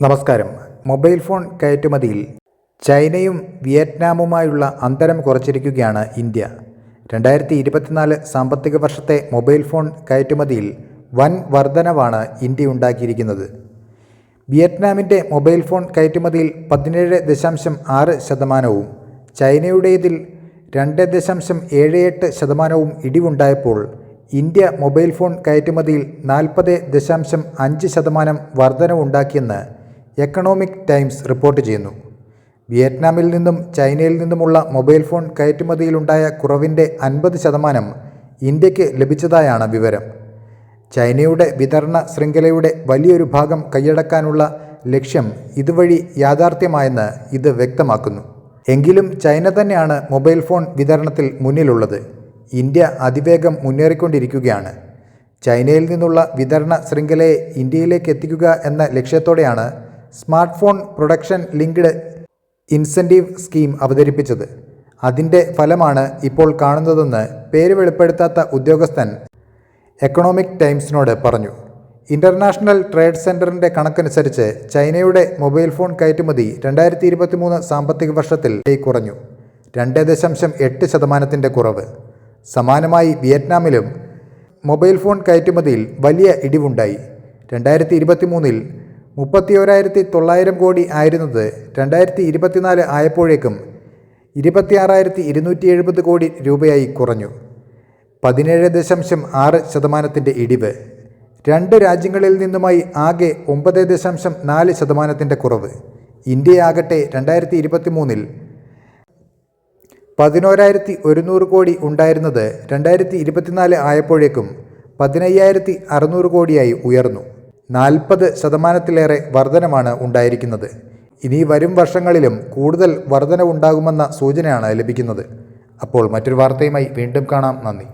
നമസ്കാരം. Mobile phone കയറ്റുമതിയിൽ ചൈനയും വിയറ്റ്നാമുമായുള്ള അന്തരം കുറച്ചിരിക്കുകയാണ് ഇന്ത്യ. രണ്ടായിരത്തി ഇരുപത്തിനാല് സാമ്പത്തിക വർഷത്തെ മൊബൈൽ ഫോൺ കയറ്റുമതിയിൽ വൻ വർധനവാണ് ഇന്ത്യ ഉണ്ടാക്കിയിരിക്കുന്നത്. വിയറ്റ്നാമിന്റെ മൊബൈൽ ഫോൺ കയറ്റുമതിയിൽ പതിനേഴ് ദശാംശം ആറ് ശതമാനവും ചൈനയുടേതിൽ രണ്ട് ദശാംശം ഏഴ് എട്ട് ശതമാനവും ഇടിവുണ്ടായപ്പോൾ ഇന്ത്യ മൊബൈൽ ഫോൺ കയറ്റുമതിയിൽ നാൽപ്പത് ദശാംശം അഞ്ച് ശതമാനം വർധനവുണ്ടാക്കിയെന്ന് എക്കണോമിക് ടൈംസ് റിപ്പോർട്ട് ചെയ്യുന്നു. വിയറ്റ്നാമിൽ നിന്നും ചൈനയിൽ നിന്നുമുള്ള മൊബൈൽ ഫോൺ കയറ്റുമതിയിലുണ്ടായ കുറവിന്റെ അൻപത് ശതമാനം ഇന്ത്യയ്ക്ക് ലഭിച്ചതായാണ് വിവരം. ചൈനയുടെ വിതരണ ശൃംഖലയുടെ വലിയൊരു ഭാഗം കൈയടക്കാനുള്ള ലക്ഷ്യം ഇതുവഴി യാഥാർത്ഥ്യമായെന്ന് ഇത് വ്യക്തമാക്കുന്നു. എങ്കിലും ചൈന തന്നെയാണ് മൊബൈൽ ഫോൺ വിതരണത്തിൽ മുന്നിലുള്ളത്. ഇന്ത്യ അതിവേഗം മുന്നേറിക്കൊണ്ടിരിക്കുകയാണ്. ചൈനയിൽ നിന്നുള്ള വിതരണ ശൃംഖലയെ ഇന്ത്യയിലേക്ക് എത്തിക്കുക എന്ന ലക്ഷ്യത്തോടെയാണ് smart phone production linked incentive scheme അവതരിപ്പിച്ചത്. അതിന്റെ ഫലമാണ് ഇപ്പോൾ കാണുന്നതെന്ന് പേര് വെളിപ്പെടുത്താത്ത ഉദ്യോഗസ്ഥൻ എക്കണോമിക് ടൈംസിനോട് പറഞ്ഞു. ഇന്റർനാഷണൽ ട്രേഡ് സെന്ററിന്റെ കണക്കനുസരിച്ച് ചൈനയുടെ മൊബൈൽ ഫോൺ കയറ്റുമതി രണ്ടായിരത്തി ഇരുപത്തി മൂന്ന് സാമ്പത്തിക വർഷത്തിൽ കുറഞ്ഞു. രണ്ട് ദശാംശം എട്ട് ശതമാനത്തിന്റെ കുറവ്. സമാനമായി വിയറ്റ്നാമിലും മൊബൈൽ ഫോൺ കയറ്റുമതിയിൽ വലിയ ഇടിവുണ്ടായി. രണ്ടായിരത്തി ഇരുപത്തി മൂന്നിൽ മുപ്പത്തിയോരായിരത്തി തൊള്ളായിരം കോടി ആയിരുന്നത് രണ്ടായിരത്തി ഇരുപത്തിനാല് ആയപ്പോഴേക്കും ഇരുപത്തിയാറായിരത്തി ഇരുന്നൂറ്റി എഴുപത് കോടി രൂപയായി കുറഞ്ഞു. പതിനേഴ് ദശാംശം ആറ് ശതമാനത്തിന്റെ ഇടിവ്. രണ്ട് രാജ്യങ്ങളിൽ നിന്നുമായി ആകെ ഒമ്പത് ദശാംശം നാല് ശതമാനത്തിന്റെ കുറവ്. ഇന്ത്യയാകട്ടെ രണ്ടായിരത്തി ഇരുപത്തി മൂന്നിൽ പതിനോരായിരത്തി ഒരുന്നൂറ് കോടി ഉണ്ടായിരുന്നത് രണ്ടായിരത്തി ഇരുപത്തിനാല് ആയപ്പോഴേക്കും പതിനയ്യായിരത്തി അറുന്നൂറ് കോടിയായി ഉയർന്നു. നാൽപ്പത് ശതമാനത്തിലേറെ വർധനമാണ് ഉണ്ടായിരിക്കുന്നത്. ഇനി വരും വർഷങ്ങളിലും കൂടുതൽ വർധനവുണ്ടാകുമെന്ന സൂചനയാണ് ലഭിക്കുന്നത്. അപ്പോൾ മറ്റൊരു വാർത്തയുമായി വീണ്ടും കാണാം. നന്ദി.